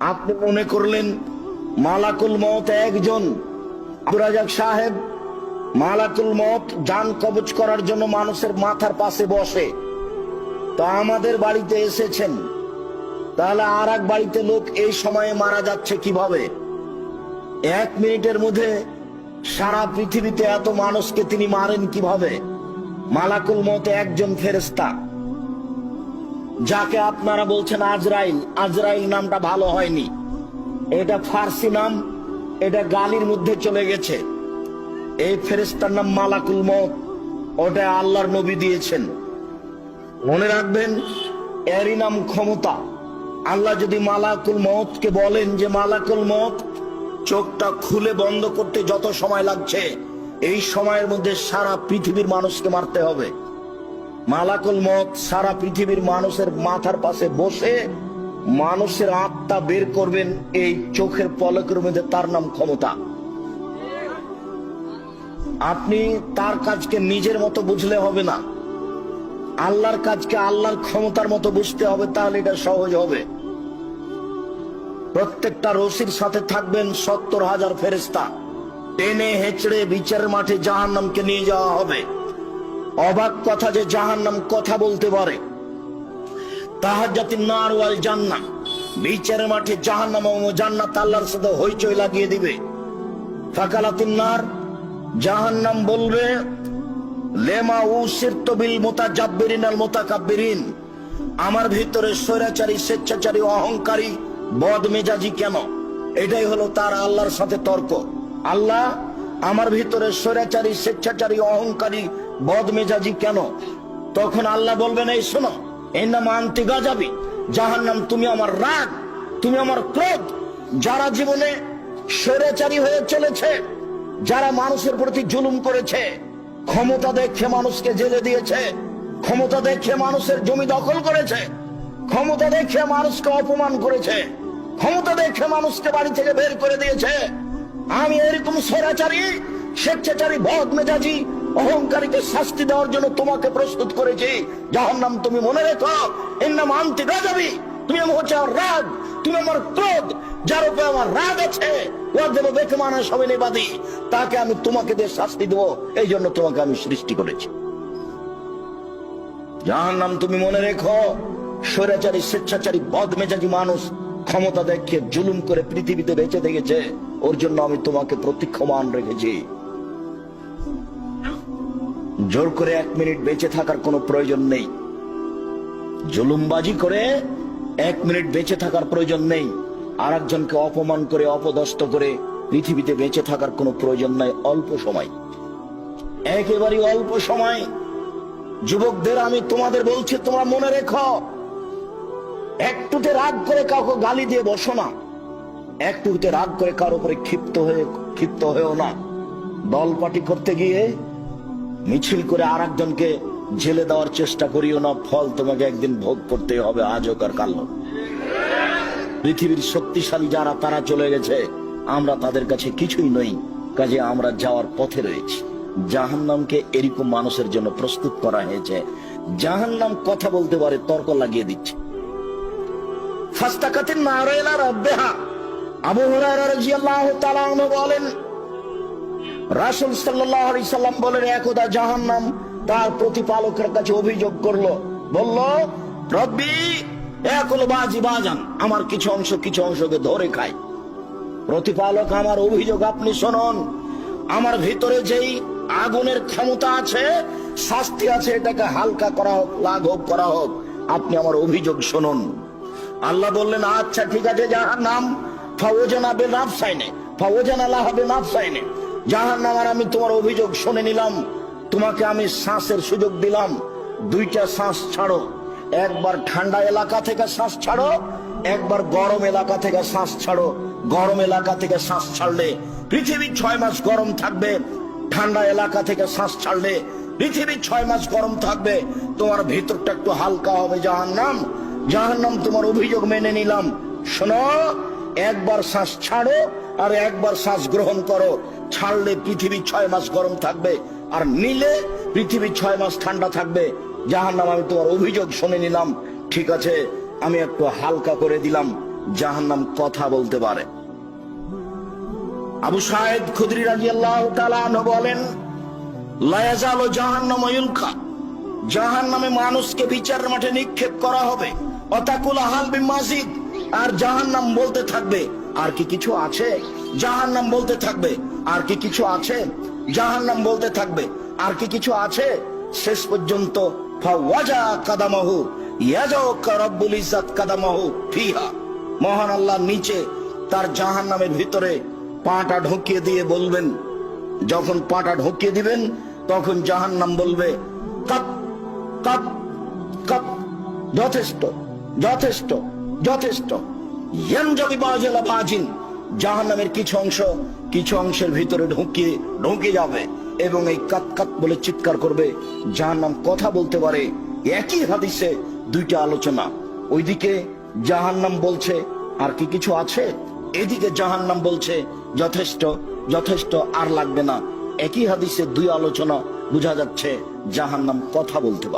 আপনি মনে করলেন মালাকুল মত একজন সাহেব? মালাকুল মত যান কবচ করার জন্য মানুষের মাথার পাশে বসে। তা আমাদের বাড়িতে এসেছেন। তাহলে আর এক বাড়িতে লোক এই সময়ে মারা যাচ্ছে কীভাবে? এক মিনিটের মধ্যে সারা পৃথিবীতে এত মানুষকে তিনি মারেন কীভাবে? মালাকুল মতে একজন ফেরেস্তা যাকে আপনারা বলছেন আজরাইল আজরাইল নামটা ভালো হয়নি। এটা ফার্সি নাম, এটা গালির মধ্যে চলে গেছে। এই ফেরেস্তার নাম মালাকুল মত ওটা আল্লাহর নবী দিয়েছেন। মনে রাখবেন, এরই নাম ক্ষমতা। আল্লাহ যদি মালাকুল মতকে বলেন যে, মালাকুল মত চোখটা খুলে বন্ধ করতে যত সময় লাগছে, এই সময়ের মধ্যে সারা পৃথিবীর মানুষকে মারতে হবে। মালাকুল মত সারা পৃথিবীর মানুষের মাথার পাশে বসে মানুষের আত্মা বের করবেন এই চোখের পলকের মধ্যে, তার নাম ক্ষমতা। আপনি তার কাজকে নিজের মতো বুঝলে হবে না। আল্লাহর কাজকে আল্লাহর ক্ষমতার মতো বুঝতে হবে, তাহলে এটা সহজ হবে। প্রত্যেকটা রশির সাথে থাকবেন সত্তর হাজার ফেরেস্তা টেনে হেঁচড়ে বিচারের মাঠে জাহান নামকে নিয়ে যাওয়া হবে। অবাক কথা যে জাহান নাম কথা বলতে পারে। তাহার জাতির নার ওয়াল জান্না বিচারের মাঠে জাহান নাম ও জান্নাত আল্লাহর সাথে হইচই লাগিয়ে দিবে। ফাকালাতিন নার জাহান নাম বলবে, লেমা উসিরত বিল মুতাজাব্বিরিন আল মুতাকাব্বিরিন। আমার ভিতরে স্বৈরাচারী, স্বেচ্ছাচারী, অহংকারী বদ মেজাজি কেন? এটাই হলো তার আল্লাহর সাথে তর্ক। আল্লাহ, আমার ভিতরে স্বৈরাচারী, স্বেচ্ছাচারী, অহংকারী বদ মেজাজি কেন? তখন আল্লাহ বলবেন, এই শোনো এর নাম আন্তি গাজাবি যাহার নাম তুমি আমার রাগ, তুমি আমার ক্রোধ। যারা জীবনে স্বৈরাচারী হয়ে চলেছে, যারা মানুষের প্রতি জুলুম করেছে, ক্ষমতা দেখে মানুষকে জেলে দিয়েছে, ক্ষমতা দেখে মানুষের জমি দখল করেছে, ক্ষমতা দেখে মানুষকে অপমান করেছে, ক্ষমতা দেখে মানুষকে বাড়ি থেকে বের করে দিয়েছে। আমি এরকম স্বৈরাচারী, স্বেচ্ছাচারী বদ মেজাজি অহংকারীকে শাস্তি দেওয়ার জন্য তোমাকে প্রস্তুত করেছি। যাহার নাম তুমি মনে রেখো এর নাম আনতে যাবি তুমি আমার হচ্ছে আমার রাগ তুমি আমার ক্রোধ, যার উপরে আমার রাগ আছে। তাকে আমি তোমাকে দিয়ে শাস্তি দেবো, এই জন্য তোমাকে আমি সৃষ্টি করেছি। যাহার নাম তুমি মনে রেখো, স্বৈরাচারী, স্বেচ্ছাচারী বদ মেজাজি মানুষ ক্ষমতা দেখে জুলুম করে পৃথিবীতে বেঁচে দেখেছে। ওর জন্য আমি তোমাকে প্রতীক্ষমান রেখেছি। জোর করে এক মিনিট বেঁচে থাকার কোনো প্রয়োজন নেই। জুলুমবাজি করে এক মিনিট বেঁচে থাকার প্রয়োজন নেই। আর একজনকে অপমান করে, অপদস্থ করে পৃথিবীতে বেঁচে থাকার কোনো প্রয়োজন নাই, অল্প সময়। একেবারে অল্প সময়। যুবকদের, আমি তোমাদের বলছি, তোমরা মনে রেখো, একটুতে রাগ করে কাউকে গালি দিয়ে বসো না। একটুতে রাগ করে কারও উপরে ক্ষিপ্ত হয়ে, ক্ষিপ্ত হয়েও না। দল পার্টি করতে গিয়ে মিছিল করে আর একজনকে জেলে দেওয়ার চেষ্টা করিও না, ফল তোমাকে একদিন ভোগ করতে হবে, আজ হোক আর কাল পৃথিবীর শক্তিশালী যারা, তারা চলে গেছে। আমরা তাদের কাছে কিছুই নই, কাজে আমরা যাওয়ার পথে রয়েছি। জাহান্নামকে এরকম মানুষের জন্য প্রস্তুত করা হয়েছে। জাহান্নাম কথা বলতে পারে, তর্ক লাগিয়ে দিচ্ছে। ফাস্তাকাতিন নারায়লা রাব্বিহা। আবু হুরায়রা রাদিয়াল্লাহু তাআলা বলেন রাসূল সাল্লাম বলেন, একদা জাহান্নাম। তার প্রতিপালকের কাছে অভিযোগ করল। বলল, রব্বি একল বাজি বাজান। আমার কিছু অংশ কিছু অংশকে ধরে খায়। প্রতিপালক, আমার অভিযোগ আপনি শুনুন। আমার ভিতরে যেই আগুনের ক্ষমতা আছে, শাস্তি আছে, এটাকে হালকা করা হোক, লাঘব করা হোক, আপনি আমার অভিযোগ শুনুন। আল্লাহ বললেন আচ্ছা ঠিক আছে যাহার নাম ফাওজানা বে নাফসাইনে ফাওজানা লাহা বে নাফসাইনে যাহার নাম আর আমি তোমার অভিযোগ শুনে নিলাম। তোমাকে আমি শ্বাসের সুযোগ দিলাম। দুইটা শ্বাস ছাড়ো। একবার ঠান্ডা এলাকা থেকে শ্বাস ছাড়ো, একবার গরম এলাকা থেকে শ্বাস ছাড়ো। গরম এলাকা থেকে শ্বাস ছাড়লে পৃথিবীর ছয় মাস গরম থাকবে। ঠান্ডা এলাকা থেকে শ্বাস ছাড়লে পৃথিবীর ছয় মাস গরম থাকবে। তোমার ভিতরটা একটু হালকা হবে জাহান নাম জাহান নাম তোমার অভিযোগ মেনে নিলাম। শোনো, একবার শ্বাস ছাড়ো আর একবার শ্বাস গ্রহণ করো। ছাড়লে পৃথিবী ছয় মাস গরম থাকবে, আর নিলে পৃথিবী ছয় মাস ঠান্ডা থাকবে। জাহান নাম আমি তোমার অভিযোগ শুনে নিলাম। ঠিক আছে, আমি একটু হালকা করে দিলাম। জাহান্নাম কথা বলতে পারে। আবু সাহেদ খুদরি রাজি আল্লাহ বলেন লায়াজাল জাহান্নাম ইউলকা জাহান নামে মানুষকে বিচার মাঠে নিক্ষেপ করা হবে। অতাকুল আহাল মাজিদ। আর জাহান নাম বলতে থাকবে আর কি কিছু আছে? জাহান নাম বলতে থাকবে। আর কি কিছু আছে? জাহান নাম বলতে থাকবে। আর কি কিছু আছে? শেষ পর্যন্ত ফাওয়াজা কাদামাহু ইয়াজাও রব্বুল ইজ্জাত কাদামাহু ফিহা। মহান আল্লাহ নিচে তার জাহান নামের ভিতরে পাটা ঢুকিয়ে দিয়ে বলবেন। যখন পাটা ঢুকিয়ে দিবেন, তখন জাহান নাম বলবে, কাপ কাপ কাপ, যথেষ্ট যথেষ্ট যথেষ্ট। জাহান্নামের কিছু অংশ কিছু অংশের ভিতরে ঢুকিয়ে ঢুকে যাবে এবং এই কাত কাত বলে চিৎকার করবে। কথা বলতে পারে, একই হাদিসে দুইটা আলোচনা। ওইদিকে জাহান্নাম বলছে, আর কি কিছু আছে? এদিকে জাহান্নাম বলছে, যথেষ্ট যথেষ্ট, আর লাগবে না। একই হাদিসে দুই আলোচনা বোঝা যাচ্ছে, জাহান্নাম কথা বলতে পারে।